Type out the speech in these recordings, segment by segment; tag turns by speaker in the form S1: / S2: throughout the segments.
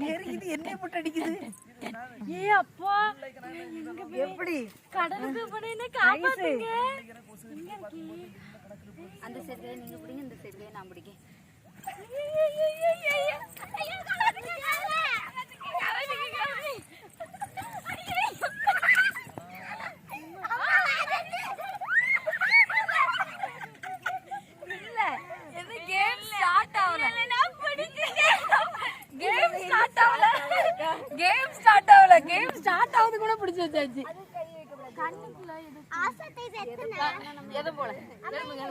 S1: நெருங்கிது என்ன போட்டு அடிக்குது
S2: ஏ அப்பா
S1: எப்படி?
S2: கடலுக்கு போனேன்னு காப்பாத்துங்க.
S3: அந்த சைடுல நீங்க பிடிங்க இந்த சைடுல நான் பிடிக்கேன்
S2: இல்ல இது கேம் ஸ்டார்ட் ஆகல கேம் ஸ்டார்ட் ஆகல கேம் ஸ்டார்ட் ஆகல கேம் ஸ்டார்ட் ஆகுது கூட பிடிச்சு வச்சாச்சு எதை போல எலும்புங்க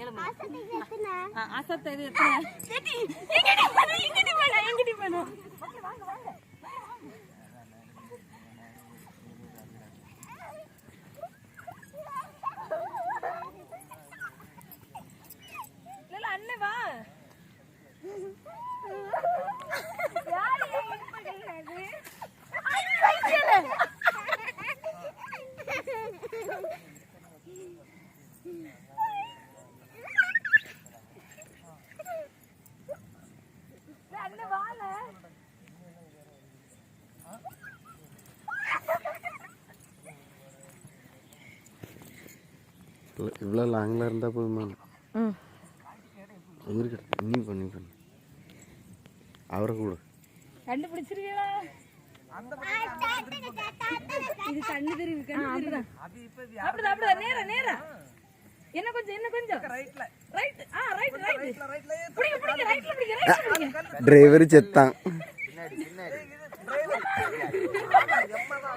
S2: எலும்புங்க ஆ, ஆசத்தை இது எத்தனை? எங்கடி போன எங்கடி போன எங்கடி போன இல்ல அண்ணே வா யார் ஏன் இது பண்ணுறது ஐயோ பைத்தியல அண்ணே வால
S4: இவ்வளோ லாங்கில் இருந்தால் போதுமா?
S2: ம்.
S4: இருக்கட்டும் நீ பண்ணி பண்ணு அவரை கூட.
S2: கண்டுபிடிச்சிருக்கீங்களா? இது கண்ணு தெரியுது கண்ணு தெரியுது. அப்படிதான். அப்படிதான். நேரா நேரா. என்ன கொஞ்சம் என்ன கொஞ்சம்?
S1: ரைட்ல
S2: ரைட் ஆ ரைட் ரைட்
S1: ரைட்ல ரைட்ல
S2: பிடிங்க பிடிங்க ரைட்ல பிடிங்க ரைட்ல பிடிங்க.
S4: டிரைவர் செத்தான்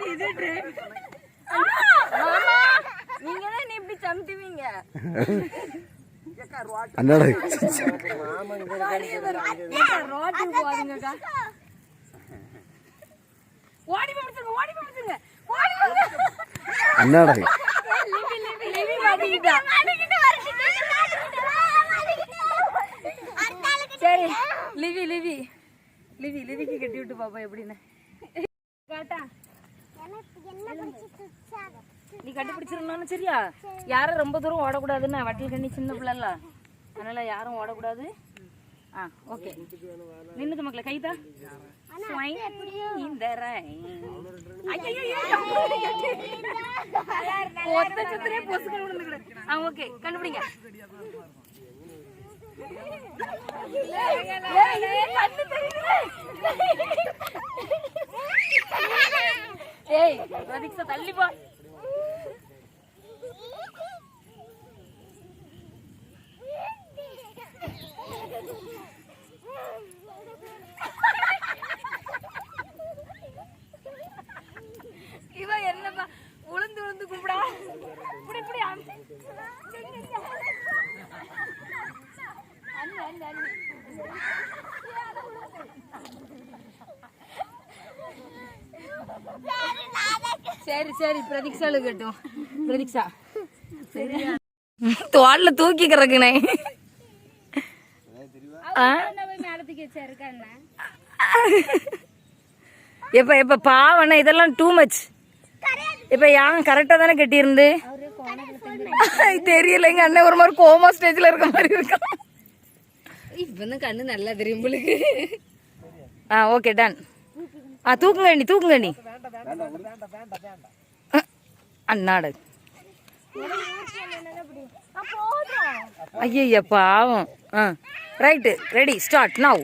S2: இது டிரைவ் மாமா நீங்க தான் நீ இப்படி சமட்டுவீங்க
S4: அண்ணாடா.
S2: ரோட்டுக்கு போகாதீங்கக்கா ஓடி போடுங்க ஓடி போடுங்க ஓடி போடுங்க
S4: அண்ணாடா.
S2: லிவி லிவி லிவி மாட்டிக்கிட்டா சரி லிவி லிவி. லிவி லிவிக்கு கட்டி விட்டு பாப்பா எப்படின்னு. காட்டா நீ கண்டுபிடிச்சிருந்தாலும் சரியா? யாரும் ரொம்ப தூரம் ஓடக்கூடாதுன்னு வட்டில் கண்ணி சின்ன பிள்ளைல. அதனால யாரும் ஓடக்கூடாது. ஆ ஓகே. நின்னுது மக்களே கைதா ஸ்வைங் இந்த ரைன். ஐயையையோ, ஒத்த சுத்திரே பொசுக்கு விழுந்துக்கிடு. ஆ ஓகே கண்டுபிடிங்க. ஏய், இது கண்ணு தெரியுது போ இவன் என்னப்பா உளுந்து உளுந்து கூப்பிடா இப்படி இப்படி அண்ணு அண்ணு அண்ணு சரி சரி பிரதீக்ஷாலு கட்டும் பிரதீக்ஷா. தோல்ல தூக்கி கிடக்குனே. எப்ப எப்ப பாவண்ணா இதெல்லாம் டூ மச் இப்ப யான் கரெக்டா தானே கட்டியிருந்து? தெரியலைங்க அண்ணன் ஒரு மாதிரி கோமா ஸ்டேஜ்ல இருக்க மாதிரி இருக்கும்
S3: இப்பதான் கண்ணு நல்லா தெரியும் உங்களுக்கு
S2: ஆ ஓகே டன் ஆ தூக்குங்க அண்ணி தூக்குங்க அண்ணி. அண்ணாடு. ஐயய்ய பாவம். ஆ ரைட்டு ரெடி ஸ்டார்ட் நவ்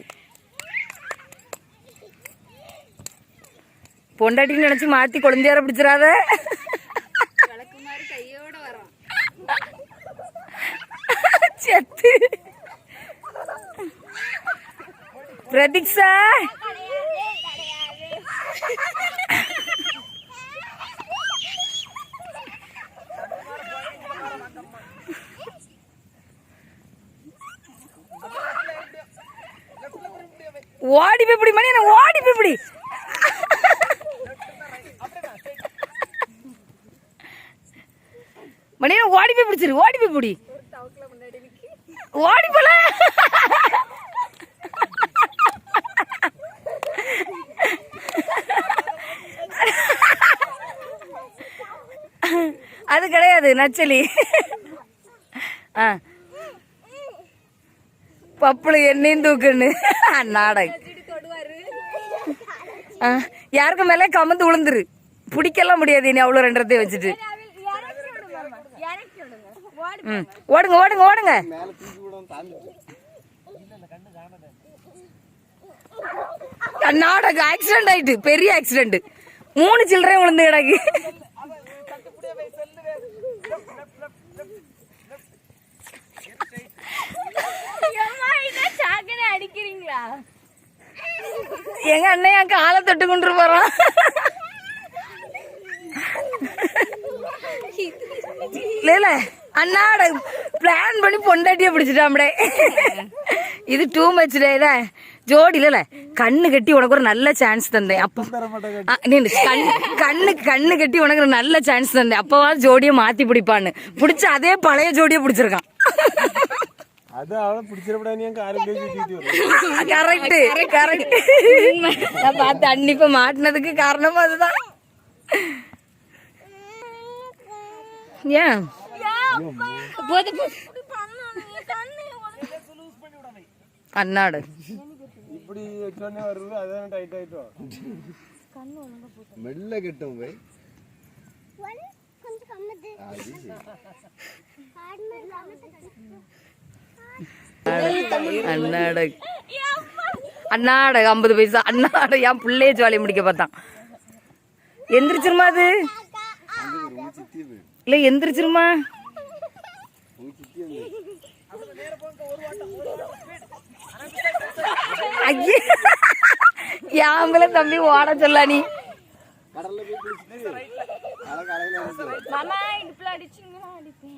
S2: பொண்டாட்டின்னு நினச்சி மாற்றி குழந்தையார பிடிச்சிடாத.
S3: விளக்குமாறு கையோட
S2: செத்து. பிரதீக்ஷா. ஓடி போய் பிடி மணி எனக்கு ஓடி போய் பிடி மணி எனக்கு ஓடி போய் பிடிச்சிரு ஓடி போய் பிடி ஓடி போல. அது கிடையாது நச்சலி. ஆ. பப்புளு என்னையும் தூக்குன்னு. நாடகம் ஆ, யாருக்கு மேலே கமந்து விழுந்துரு பிடிக்கலாம் முடியாது இனி அவ்வளோ ரெண்டத்தையும் வச்சுட்டு. ம் ஓடுங்க ஓடுங்க ஓடுங்க. நாடகம் ஆக்சிடென்ட் ஆயிட்டு பெரிய ஆக்சிடென்ட் மூணு சில்லறையும் விழுந்து கிடக்கு. எங்க அண்ணன் என் காலை தொட்டு கொண்டு போறான். இல்ல அண்ணாட பிளான் பண்ணி பொண்டாட்டிய பிடிச்சிட்டாம்டே. இது டூ மச் டே ஜோடி இல்ல கண்ணு கட்டி உனக்கு ஒரு நல்ல சான்ஸ் தந்தேன். அப்போ கண்ணு கண்ணு. கட்டி உனக்கு ஒரு நல்ல சான்ஸ் தந்தேன். அப்பவாது ஜோடியை மாத்தி பிடிப்பான்னு. பிடிச்ச அதே பழைய ஜோடியை பிடிச்சிருக்கான்.
S5: அது அவளை பிடிச்சிடப்படாது
S2: கரெக்ட் கரெக்ட் நான் பார்த்து அன்னிப்ப மாட்டினதுக்கு காரணம் அதுதான் ஏன்
S3: போது
S2: அண்ணாடு
S5: இப்படி வச்சோடனே வருது அதான் டைட் ஆயிட்டோம்
S4: மெல்ல கட்டும் போய்
S2: அண்ணாடு அண்ணாடு ஐம்பது பைசா. அண்ணாடு என் பிள்ளைய ஜாலி முடிக்க பார்த்தான். எந்திரிச்சிருமா அது? இல்ல எந்திரிச்சிருமா? ஐயே. யாங்கள தம்பி ஓட சொல்ல நீ.
S4: கடல்ல போய் குளிச்சுட்டு அழகு அழகுல இருக்கு.
S3: மாமா இடுப்புல அடிச்சீங்கன்னா அடிப்பேன்.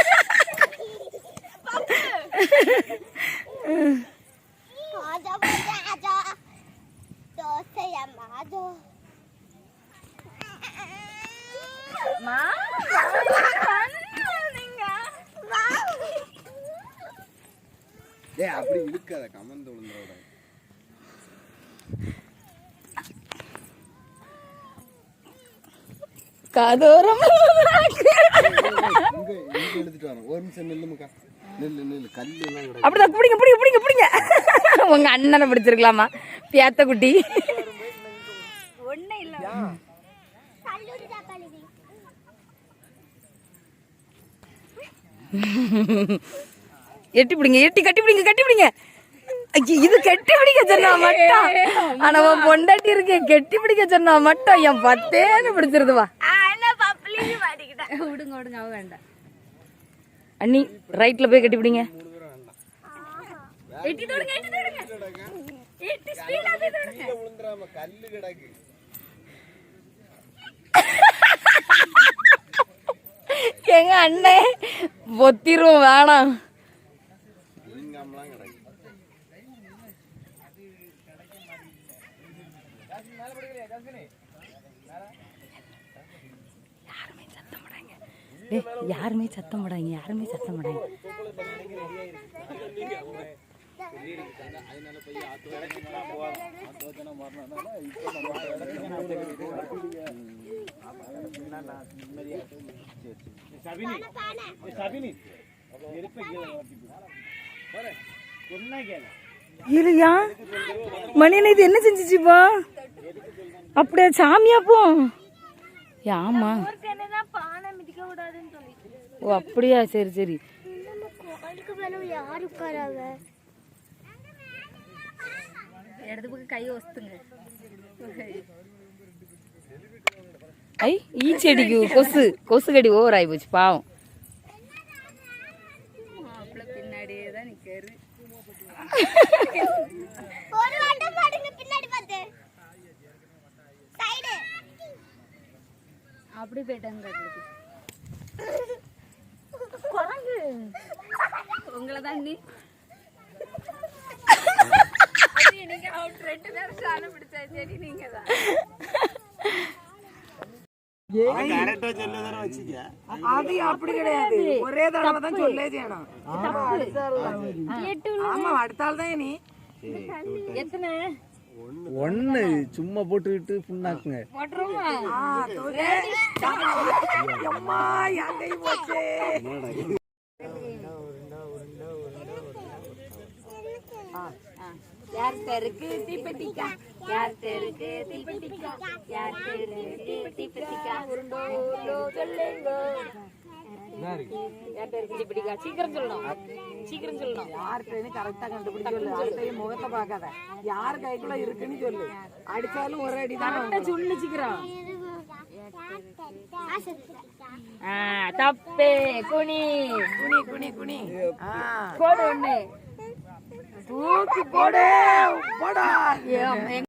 S4: டேய் அப்படி இழுக்காத கமந்து விழுந்துட
S2: கதோரம்
S4: எடுத்துட்டு ஒரு நிமிஷம் நில்லுமுக்கா நில்லு நில்லு. கல்லு எல்லாம் கிடக்கு.
S2: அப்படிதான் பிடிங்க பிடிங்க பிடிங்க பிடிங்க. உங்க அண்ணனை பிடிச்சிருக்கலாமா? பியாத்த குட்டி.
S6: கல்லூரி கழுவி
S2: எட்டி பிடிங்க எட்டி கட்டி பிடிங்க கட்டி பிடிங்க இது கட்டி பிடிக்க சொன்னா மட்டும். ஆனா உன் பொண்டாட்டி இருக்கு கெட்டி பிடிக்க சொன்னா மட்டும். என் பத்தேன்னு பிடிச்சிருது வா.
S3: விடுங்க விடுங்க அவ வேண்டாம்
S2: அண்ணி ரைட்ல போய் கட்டி பிடிங்க
S3: எட்டி தொடுங்க. எட்டி தொடுங்க எட்டி ஸ்பீடா போய் தொடுங்க
S4: கீழே விழுந்துடாம கல்லு கிடக்கு
S2: எங்க அண்ணன் பொத்திரும் வேணாம்
S4: நீங்காமலாம் கிடக்கு
S2: டேய், யாருமே சத்தம் போடாங்க யாருமே சத்தம் போடாங்க இல்லையா மணியனை இது என்ன செஞ்சுச்சுப்பா அப்படியா சாமியா போ. ஆமா. ஓ அப்படியா? சரி சரி.
S6: யார் உட்காராங்க?
S3: இடது பக்கம் கை ஒஸ்துங்க
S2: ஐ ஈச்செடிக்கு கொசு கொசு கடி ஓவர் ஆகி போச்சு பாவம்.
S3: பின்னாடியே தான் நிக்காரு.
S6: ஒரு வட்டம் பாடுங்க பின்னாடி பார்த்து. சைடு
S3: அப்படி போயிட்டாங்க. உங்களை தான் நீ. நீங்க அவுட் ரெண்டு நேரம் சாண பிடிச்சா சரி நீங்க தான்.
S1: அது அப்படி கிடையாது. ஒரே தடவை தான் சொல்லே செய்யணும் ஆமா அடுத்த ஆள் தான் நீ
S3: எத்தனை?
S7: ஒண்ணு சும்மா போட்டுக்கிட்டு புண்ணாக்குங்க.
S2: யார் தெருக்கு? தீப்பெட்டிக்கா. யார் தெருக்கு? தீப்பெட்டிக்கா. யார் தெருக்கு தீப்பெட்டிக்கா. உருண்டோலோ யார் சீக்கிரம் சொல்லணும். சீக்கிரம் சொல்லணும்.
S1: correct ஆ கண்டுபிடிச்சு. அடுத்தவங்க முகத்தை பார்க்காத. யார் கைக்குள்ள இருக்குன்னு சொல்லு. அடிச்சாலும் ஒரே அடிதான்
S2: கரெக்டா சொல்லு சீக்கிரம். தப்பு. குனி.
S1: குனி குனி குனி. ஆ,
S2: கோடு ஒண்ணு.
S1: தூக்கி போடு. போடா